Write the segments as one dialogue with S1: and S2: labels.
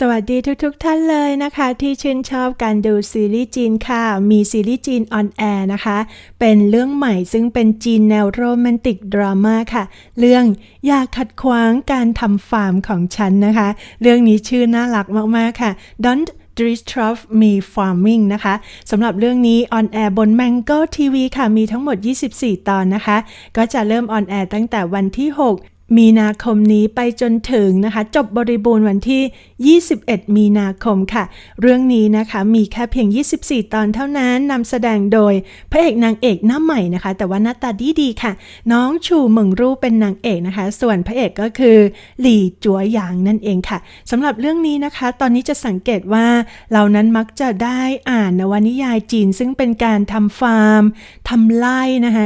S1: สวัสดีทุกๆทท่านเลยนะคะ ที่ชื่นชอบการดูซีรีส์จีนค่ะ มีซีรีส์จีนออนแอร์นะคะ เป็นเรื่องใหม่ซึ่งเป็นจีนแนวโรแมนติกดราม่าค่ะ เรื่องอย่าขัดขวางการทำฟาร์มของฉันนะคะ เรื่องนี้ชื่อน่ารักมากๆค่ะ Don't Distrust Me Farming นะคะสำหรับเรื่องนี้ออนแอร์บน Mango TV ค่ะ มีทั้งหมด 24 ตอนนะคะ ก็จะเริ่มออนแอร์ตั้งแต่วันที่ 6 มีนาคมนี้ไปจนถึงนะคะ จบบริบูรณ์วันที่21 มีนาคมค่ะ เรื่องนี้นะคะมีแค่เพียง 24 ตอนเท่านั้นนำแสดงโดยพระเอกนางเอกหน้าใหม่นะคะ แต่ว่าหน้าตาดีดีๆค่ะ น้องชูเหมิงรูเป็นนางเอกนะคะ ส่วนพระเอกก็คือหลี่จัวหยางนั่นเองค่ะสำหรับเรื่องนี้นะคะ ตอนนี้จะสังเกตว่าเรานั้นมักจะได้อ่านนวนิยายจีน ซึ่งเป็นการทำฟาร์มทำไร่นะคะ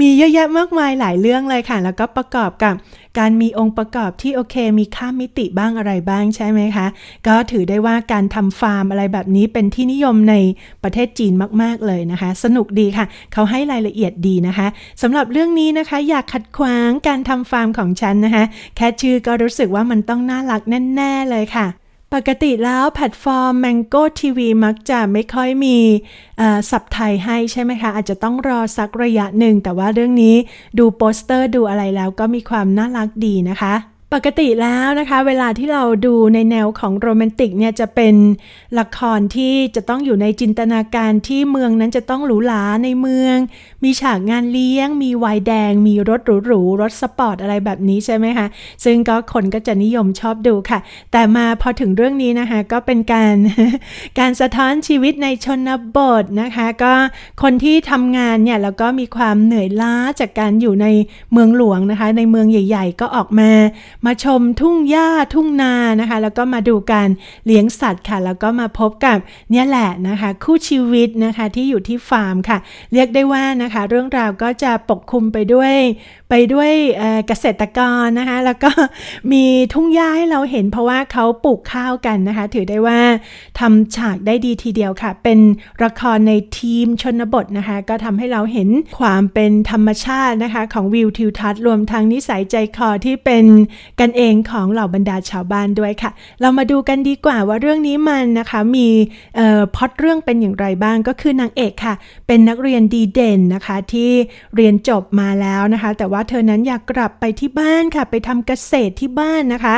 S1: มีเยอะแยะมากมายหลายเรื่องเลยค่ะ แล้วก็ประกอบกับ การมีองค์ประกอบที่โอเค มีค่ามิติบ้างอะไรบ้างใช่ไหมคะ ก็ถือได้ว่าการทำฟาร์มอะไรแบบนี้เป็นที่นิยมในประเทศจีนมาก ๆ เลยนะคะ สนุกดีค่ะ เขาให้รายละเอียดดีนะคะสำหรับเรื่องนี้นะคะ อยากขัดขวางการทำฟาร์มของฉันนะคะ แค่ชื่อก็รู้สึกว่ามันต้องน่ารักแน่ ๆ เลยค่ะ ปกติแล้วแพลตฟอร์ม Mango TV มักจะไม่ค่อยมีสับไทยให้ใช่ไหมคะ อาจจะต้องรอสักระยะหนึ่ง แต่ว่าเรื่องนี้ดูโปสเตอร์ดูอะไรแล้วก็มีความน่ารักดีนะคะ ปกติแล้วนะคะ เวลาที่เราดูในแนวของโรแมนติกเนี่ยจะเป็นละครที่จะต้องอยู่ในจินตนาการที่เมืองนั้นจะต้องหรูหราในเมือง มีฉากงานเลี้ยง มีไวน์แดง มีรถหรูๆรถสปอร์ตอะไรแบบนี้ใช่ไหมคะ ซึ่งก็คนก็จะนิยมชอบดูค่ะ แต่มาพอถึงเรื่องนี้นะคะก็เป็นการการสะท้อนชีวิตในชนบทนะคะ ก็คนที่ทำงานเนี่ยแล้วก็มีความเหนื่อยล้าจากการอยู่ในเมืองหลวงนะคะ ในเมืองใหญ่ ๆ ก็ออกมามาชมทุ่งหญ้าทุ่งนานะคะ แล้วก็มาดูการเลี้ยงสัตว์ค่ะ แล้วก็มาพบกับเนี่ยแหละนะคะ คู่ชีวิตนะคะที่อยู่ที่ฟาร์มค่ะ เรียกได้ว่านะคะ เรื่องราวก็จะปกคลุมไปด้วยไปด้วยเเกษตรกรนะคะ แล้วก็มีทุ่งหญ้าให้เราเห็นเพราะว่าเขาปลูกข้าวกันนะคะ ถือได้ว่าทำฉากได้ดีทีเดียวค่ะ เป็นละครในทีมชนบทนะคะ ก็ทำให้เราเห็นความเป็นธรรมชาตินะคะ ของวิวทิวทัศน์รวมทั้งนิสัยใจคอที่เป็นกันเองของเหล่าบรรดาชาวบ้านด้วยค่ะ เรามาดูกันดีกว่าว่าเรื่องนี้มันนะคะมีออพอตเรื่องเป็นอย่างไรบ้างก็คือนางเอกค่ะ เป็นนักเรียนดีเด่นนะคะที่เรียนจบมาแล้วนะคะ แต่ว่าเธอนั้นอยากกลับไปที่บ้านค่ะ ไปทำเกษตรที่บ้านนะคะ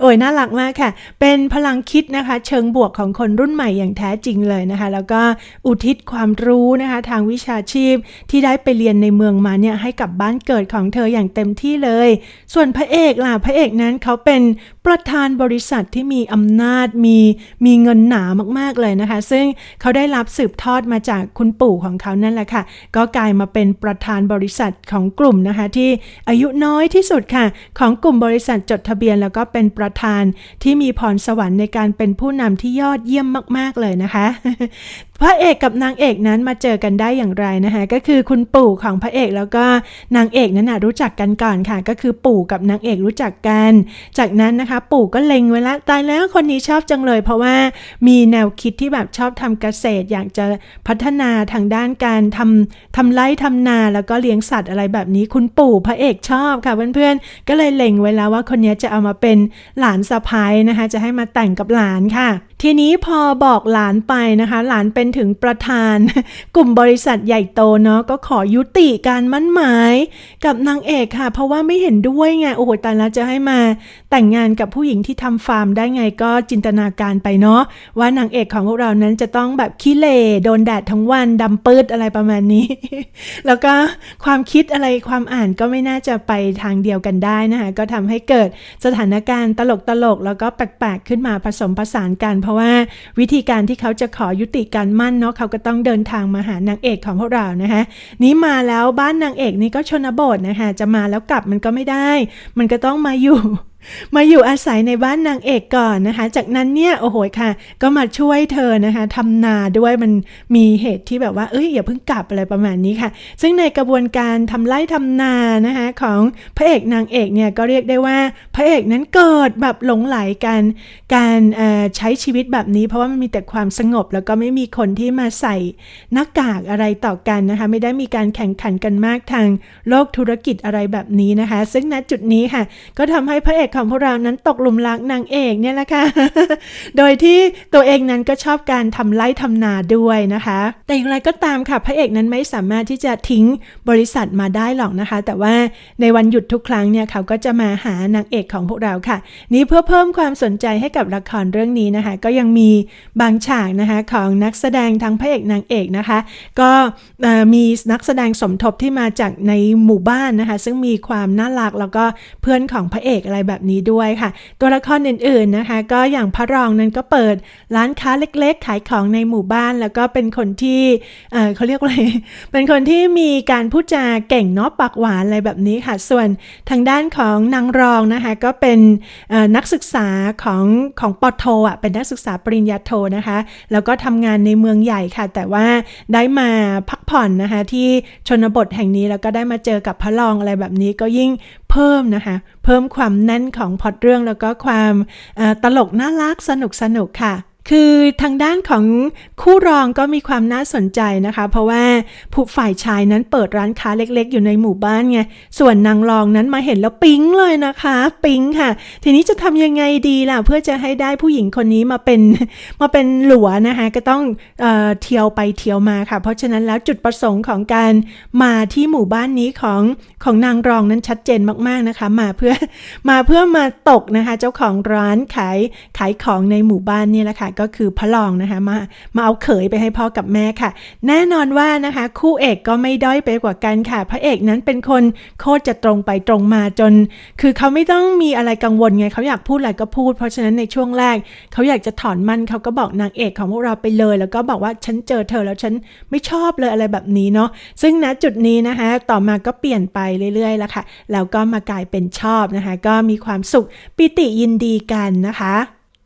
S1: โอ้ยน่ารักมากค่ะ เป็นพลังคิดนะคะ เชิงบวกของคนรุ่นใหม่อย่างแท้จริงเลยนะคะ แล้วก็อุทิศความรู้นะคะ ทางวิชาชีพที่ได้ไปเรียนในเมืองมาเนี่ยให้กับบ้านเกิดของเธออย่างเต็มที่เลย ส่วนพระระเอกล่ะพระเอกนั้นเขาเป็น ประธานบริษัทที่มีอำนาจมีมีเงินหนามากๆเลยนะคะ ซึ่งเขาได้รับสืบทอดมาจากคุณปู่ของเขานั่นแหละค่ะ ก็กลายมาเป็นประธานบริษัทของกลุ่มนะคะ ที่อายุน้อยที่สุดค่ะ ของกลุ่มบริษัทจดทะเบียน แล้วก็เป็นประธานที่มีพรสวรรค์ในการเป็นผู้นำที่ยอดเยี่ยมมาก ๆเลยนะคะพระเอกกับนางเอกนั้นมาเจอกันได้อย่างไรนะคะ ก็คือคุณปู่ของพระเอกแล้วก็นางเอกนั้นนะรู้จักกันก่อนค่ะ ก็คือปู่กับนางเอกรู้จักกัน จากนั้นนะคะปู่ก็เล็งไว้แล้วตายแล้วคนนี้ชอบจังเลย เพราะว่ามีแนวคิดที่แบบชอบทำเกษตร อยากจะพัฒนาทางด้านการทำทำไร่ทำนาแล้วก็เลี้ยงสัตว์อะไรแบบนี้คุณปู่พระเอกชอบค่ะเพื่อนๆก็เลยเล็งไว้แล้วว่าคนนี้จะเอามาเป็นหลานสะพ้ายนะคะ จะให้มาแต่งกับหลานค่ะทีนี้พอบอกหลานไปนะคะ หลานเป็นถึงประธาน กลุ่มบริษัทใหญ่โตเนาะก็ขอยุติการมั่นหมาย กับนางเอกค่ะ เพราะว่าไม่เห็นด้วยไงโอ้โหตายแล้วจะให้มาแต่งงานกับผู้หญิงที่ทำฟาร์มได้ไงก็จินตนาการไปเนาะว่านางเอกของพวกเรานั้นจะต้องแบบขี้เหร่โดนแดดทั้งวันดำปืดอะไรประมาณนี้ แล้วก็ความคิดอะไรความอ่านก็ไม่น่าจะไปทางเดียวกันได้นะคะก็ทำให้เกิดสถานการณ์ตลกๆแล้วก็แปลกๆขึ้นมาผสมผสานกันเพราะว่าวิธีการที่เขาจะขอยุติการมั่นเนาะเขาก็ต้องเดินทางมาหานางเอกของพวกเรานะคะนี้มาแล้วบ้านนางเอกนี่ก็ชนบทนะคะจะมาแล้วกลับมันก็ไม่ได้ มันก็ต้องมาอยู่ มาอยู่อาศัยในบ้านนางเอกก่อนนะคะ จากนั้นเนี่ยโอ้โหค่ะ ก็มาช่วยเธอนะคะทำนาด้วยมันมีเหตุที่แบบว่าเอ้ยอย่าเพิ่งกลับอะไรประมาณนี้ค่ะ ซึ่งในกระบวนการทำไร่ทำนานะคะของพระเอกนางเอกเนี่ยก็เรียกได้ว่าพระเอกนั้นเกิดแบบหลงไหลกันการใช้ชีวิตแบบนี้ เพราะว่ามันมีแต่ความสงบ แล้วก็ไม่มีคนที่มาใส่หน้ากากอะไรต่อกันนะคะไม่ได้มีการแข่งขันกันมากทางโลกธุรกิจอะไรแบบนี้นะคะ ซึ่งณจุดนี้ค่ะ ก็ทำให้พระเอกของพวกเรานั้นตกหลุมรักนางเอกเนี่ยแหละค่ะ โดยที่ตัวเองนั้นก็ชอบการทำไร่ทำนาด้วยนะคะ แต่อย่างไรก็ตามค่ะพระเอกนั้นไม่สามารถที่จะทิ้งบริษัทมาได้หรอกนะคะ แต่ว่าในวันหยุดทุกครั้งเนี่ยเขาก็จะมาหานางเอกของพวกเราค่ะ นี่เพื่อเพิ่มความสนใจให้กับละครเรื่องนี้นะคะ ก็ยังมีบางฉากนะคะของนักแสดงทั้งพระเอกนางเอกนะคะ ก็มีนักแสดงสมทบที่มาจากในหมู่บ้านนะคะ ซึ่งมีความน่ารักแล้วก็เพื่อนของพระเอกอะไรแบบนี้ด้วยค่ะ ตัวละครอื่นๆนะคะ ก็อย่างพระรองนั้นก็เปิดร้านค้าเล็กๆ ขายของในหมู่บ้าน แล้วก็เป็นคนที่เออเขาเรียกว่าอะไรเป็นคนที่มีการพูดจาเก่งเนาะปากหวานอะไรแบบนี้ค่ะ ส่วนทางด้านของนางรองนะคะ ก็เป็นนักศึกษาของของปอโทอะเป็นนักศึกษาปริญญาโทนะคะ แล้วก็ทำงานในเมืองใหญ่ค่ะ แต่ว่าได้มาพักผ่อนนะคะที่ชนบทแห่งนี้แล้วก็ได้มาเจอกับพระรองอะไรแบบนี้ก็ยิ่งเพิ่มนะคะ เพิ่มความแน่นของพอดเรื่องแล้วก็ความตลกน่ารักสนุกสนุกค่ะ คือทางด้านของคู่รองก็มีความน่าสนใจนะคะ เพราะว่าผู้ฝ่ายชายนั้นเปิดร้านค้าเล็กๆ อยู่ในหมู่บ้านไง ส่วนนางรองนั้นมาเห็นแล้วปิ๊งเลยนะคะ ปิ๊งค่ะ ทีนี้จะทำยังไงดีล่ะ เพื่อจะให้ได้ผู้หญิงคนนี้มาเป็นมาเป็นหลัวนะคะ ก็ต้องเออเที่ยวไปเที่ยวมาค่ะ เพราะฉะนั้นแล้วจุดประสงค์ของการมาที่หมู่บ้านนี้ของของนางรองนั้นชัดเจนมากๆนะคะ มาเพื่อมาเพื่อมาตกนะคะ เจ้าของร้านขายขายของในหมู่บ้านนี่แหละค่ะก็คือพระรองนะคะมามาเอาเขยไปให้พ่อกับแม่ค่ะ แน่นอนว่านะคะ คู่เอกก็ไม่ด้อยไปกว่ากันค่ะ พระเอกนั้นเป็นคนโคตรจะตรงไปตรงมาจน คือเขาไม่ต้องมีอะไรกังวลไงเขาอยากพูดอะไรก็พูด เพราะฉะนั้นในช่วงแรก เขาอยากจะถอนมันเขาก็บอกนางเอกของพวกเราไปเลย แล้วก็บอกว่าฉันเจอเธอแล้วฉันไม่ชอบเลยอะไรแบบนี้เนาะซึ่งณจุดนี้นะคะต่อมาก็เปลี่ยนไปเรื่อยๆแล้วค่ะแล้วก็มากลายเป็นชอบนะคะ ก็มีความสุขปิติยินดีกันนะคะ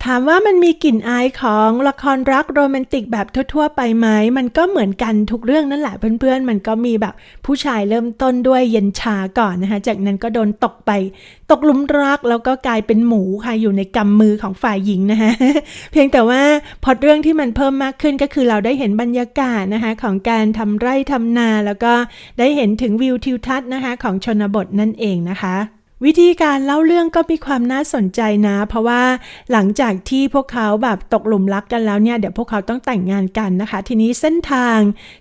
S1: ถามว่ามันมีกลิ่นอายของละครรักโรแมนติกแบบทั่วๆ ไปไหม มันก็เหมือนกันทุกเรื่องนั่นแหละเพื่อนๆ มันก็มีแบบผู้ชายเริ่มต้นด้วยเย็นชาก่อนนะคะ จากนั้นก็โดนตกไป ตกลุมรักแล้วก็กลายเป็นหมูค่ะอยู่ในกำมือของฝ่ายหญิงนะคะเพียงแต่ว่าพอเรื่องที่มันเพิ่มมากขึ้นก็คือเราได้เห็นบรรยากาศนะคะของการทำไร่ทำนาแล้วก็ได้เห็นถึงวิวทิวทัศน์นะคะของชนบทนั่นเองนะคะ วิธีการเล่าเรื่องก็มีความน่าสนใจนะ เพราะว่าหลังจากที่พวกเขาแบบตกหลุมรักกันแล้วเนี่ยเดี๋ยวพวกเขาต้องแต่งงานกันนะคะ ทีนี้เส้นทาง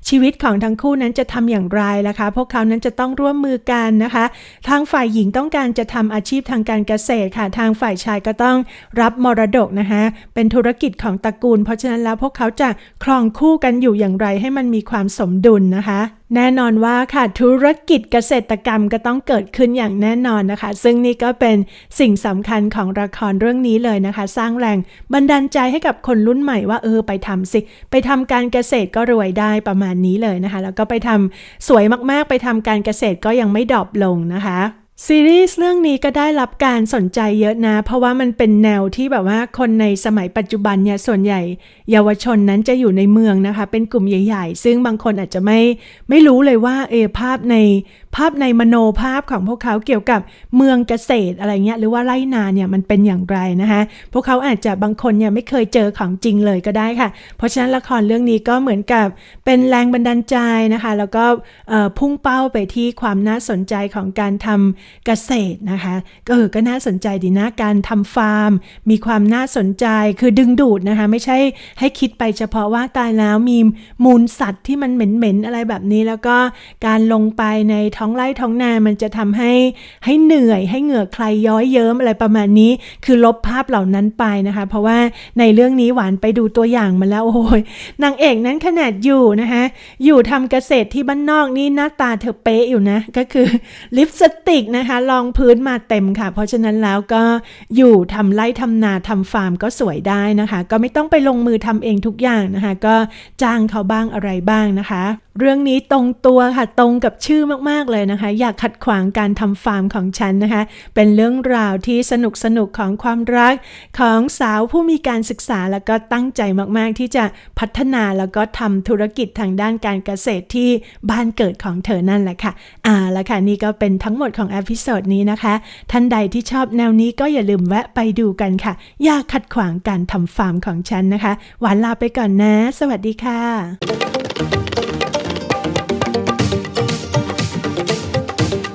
S1: ชีวิตของทั้งคู่นั้นจะทำอย่างไรล่ะคะ พวกเขานั้นจะต้องร่วมมือกันนะคะ ทางฝ่ายหญิงต้องการจะทำอาชีพทางการเกษตรค่ะ ทางฝ่ายชายก็ต้องรับมรดกนะคะ เป็นธุรกิจของตระกูล เพราะฉะนั้นแล้วพวกเขาจะครองคู่กันอยู่อย่างไรให้มันมีความสมดุลนะคะ แน่นอนว่าค่ะธุรกิจเกษตรกรรมก็ต้องเกิดขึ้นอย่างแน่นอนนะคะ ซึ่งนี่ก็เป็นสิ่งสำคัญของละครเรื่องนี้เลยนะคะ สร้างแรงบันดาลใจให้กับคนรุ่นใหม่ว่าเออไปทำสิ ไปทำการเกษตรก็รวยได้ประมาณนี้เลยนะคะ แล้วก็ไปทำสวยมากๆ ไปทำการเกษตรก็ยังไม่ดรอปลงนะคะ ซีรีส์เรื่องนี้ก็ได้รับการสนใจเยอะนะ เพราะว่ามันเป็นแนวที่แบบว่าคนในสมัยปัจจุบันเนี่ยส่วนใหญ่ เยาวชนนั้นจะอยู่ในเมืองนะคะ เป็นกลุ่มใหญ่ ๆ ซึ่งบางคนอาจจะไม่ไม่รู้เลยว่าเอภาพในภาพในมโนภาพของพวกเขาเกี่ยวกับเมืองเกษตรอะไรเงี้ยหรือว่าไร่นาเนี่ยมันเป็นอย่างไรนะคะพวกเขาอาจจะบางคนเนี่ยไม่เคยเจอของจริงเลยก็ได้ค่ะ เพราะฉะนั้นละครเรื่องนี้ก็เหมือนกับเป็นแรงบันดาลใจนะคะ แล้วก็พุ่งเป้าไปที่ความน่าสนใจของการทำเกษตรนะคะก็เออก็น่าสนใจดีนะการทำฟาร์ม มีความน่าสนใจคือดึงดูดนะคะ ไม่ใช่ให้คิดไปเฉพาะว่าตายแล้วมีมูลสัตว์ที่มันเหม็นๆอะไรแบบนี้ แล้วก็การลงไปในท้องไร่ท้องนามันจะทำให้ให้เหนื่อยให้เหงื่อใครย้อยเยิ้มอะไรประมาณนี้ คือลบภาพเหล่านั้นไปนะคะ เพราะว่าในเรื่องนี้หวานไปดูตัวอย่างมาแล้วโอ้ยนางเอกนั้นขนาดอยู่นะคะอยู่ทำเกษตรที่บ้านนอกนี่หน้าตาเธอเป๊ะอยู่นะก็คือลิปสติกนะคะรองพื้นมาเต็มค่ะ เพราะฉะนั้นแล้วก็อยู่ทำไร่ทำนาทำฟาร์มก็สวยได้นะคะ ก็ไม่ต้องไปลงมือทำเองทุกอย่างนะคะ ก็จ้างเขาบ้างอะไรบ้างนะคะ เรื่องนี้ตรงตัวค่ะตรงกับชื่อมากๆเลยนะคะ อยากขัดขวางการทำฟาร์มของฉันนะคะ เป็นเรื่องราวที่สนุกสนุกๆของความรักของสาวผู้มีการศึกษาแล้วก็ตั้งใจมากๆ ที่จะพัฒนาแล้วก็ทำธุรกิจทางด้านการเกษตรที่บ้านเกิดของเธอนั่นแหละค่ะอ่าแล้วค่ะนี่ก็เป็นทั้งหมดของเอพิโซดนี้นะคะ ท่านใดที่ชอบแนวนี้ก็อย่าลืมแวะไปดูกันค่ะ อย่าขัดขวางการทำฟาร์มของฉันนะคะ หวานลาไปก่อนนะ สวัสดีค่ะ